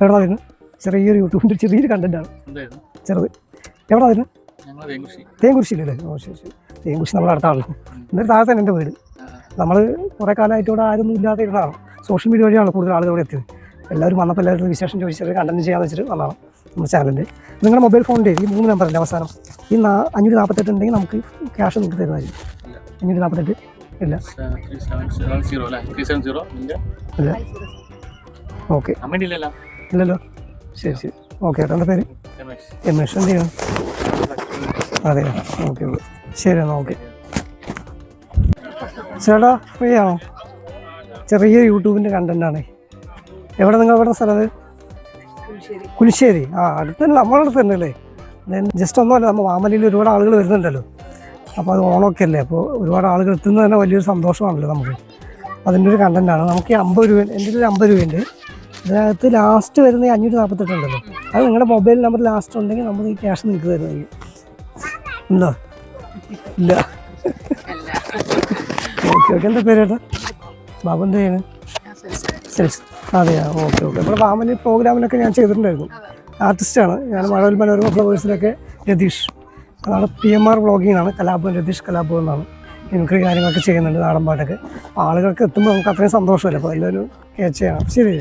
എവിടെ വരുന്നത് ചെറിയൊരു യൂട്യൂബിന്റെ ചെറിയൊരു കണ്ടന്റാണ് ആണ്. ചെറുത്. എവിടെ തേങ്കുറിശി തേങ്കുരിശില്ലല്ലേ ഓ ശരി ശരി. തേങ്കുരിശി നമ്മുടെ അടുത്ത ആളാണ് എന്നിട്ട് താഴെ തന്നെ എന്റെ വീട്. നമ്മൾ കുറേ കാലമായിട്ട് ഇവിടെ ആരൊന്നും ഇല്ലാതെ ഇരുന്നതാണ് സോഷ്യൽ മീഡിയ വഴിയാണ് കൂടുതൽ ആളുകൾ ഇവിടെ എത്തിയത്. എല്ലാവരും വന്നപ്പോൾ എല്ലാവരും വിശേഷം ചോദിച്ചിട്ട് കണ്ടന്റ് ചെയ്യാന്ന് വെച്ചിട്ട് വന്നതാണ് നമ്മുടെ ചാനലിന്റെ നിങ്ങളുടെ മൊബൈൽ ഫോണിന്റെ ഈ മൂന്ന് നമ്പറല്ലേ അവസാനം. ഈ നാ അഞ്ഞൂറ്റി നാൽപ്പത്തെട്ട് ഉണ്ടെങ്കിൽ നമുക്ക് ക്യാഷ് നിങ്ങൾക്ക് തരുമായിരിക്കും. അഞ്ഞൂറ്റി നാൽപ്പത്തെട്ട് ഇല്ല. ത്രീ സെവൻ സെവൻ സീറോ അല്ലേ? ത്രീ സെവൻ സീറോ ഇല്ല ഓക്കെ ഇല്ലല്ലോ? ശരി ശരി. ഓക്കെ ഏട്ടന്റെ പേര്? രമേഷ് എന്ത് ചെയ്യണം? അതെ ഓക്കെ ഓക്കെ. ശരി എന്നാൽ ഓക്കെ. ചേട്ടാ ഫ്രീ ആണോ? ചെറിയ യൂട്യൂബിന്റെ കണ്ടന്റാണ് എവിടെ നിങ്ങൾ എവിടെ സ്ഥലത്ത് കുലിശ്ശേരി ആ അടുത്തല്ല നമ്മളെ അടുത്ത് തന്നെ അല്ലേ? ജസ്റ്റ് ഒന്നുമല്ല നമ്മൾ വാമലിയിൽ ഒരുപാട് ആളുകൾ വരുന്നുണ്ടല്ലോ. അപ്പോൾ അത് ഓണമൊക്കെ അല്ലേ? അപ്പോൾ ഒരുപാട് ആളുകൾ എത്തുന്നത് തന്നെ വലിയൊരു സന്തോഷമാണല്ലോ നമുക്ക്. അതിന്റെ ഒരു കണ്ടന്റാണ് നമുക്ക് ഈ അമ്പത് രൂപ എന്റെ ഒരു അമ്പത് രൂപയുണ്ട് ഇതിനകത്ത് ലാസ്റ്റ് വരുന്ന അഞ്ഞൂറ്റി നാൽപ്പത്തെട്ട് ഉണ്ടല്ലോ. അത് നിങ്ങളുടെ മൊബൈൽ നമ്പർ ലാസ്റ്റ് ഉണ്ടെങ്കിൽ നമ്മൾ ഈ ക്യാഷ് നിങ്ങൾക്ക് തരുന്നതായിരിക്കും. ഉണ്ടോ? ഇല്ല. ഓക്കെ ഓക്കെ എന്താ പേര് ഏട്ടാ ബാബു എന്ത് ചെയ്യണേ? സെൽസ്. അതെയാ? ഓക്കെ ഓക്കെ നമ്മുടെ ബാബുന്റെ പ്രോഗ്രാമിലൊക്കെ ഞാൻ ചെയ്തിട്ടുണ്ടായിരുന്നു. ആർട്ടിസ്റ്റാണ് ഞാൻ മഴവിൽ മനോരമ ഫ്ലവേഴ്സിലൊക്കെ രതീഷ്. അതാണ് പി എം ആർ വ്ളോഗിങ്ങാണ് കലാഭവൻ രതീഷ് കലാഭവൻ എന്നാണ്. മിമിക്രി കാര്യങ്ങളൊക്കെ ചെയ്യുന്നുണ്ട് നാടൻ പാട്ടൊക്കെ. ആളുകൾക്ക് എത്തുമ്പോൾ നമുക്ക് അത്രയും സന്തോഷമല്ലേ? അപ്പോൾ എല്ലാവരും ക്യാച്ച് ചെയ്യണം ശരി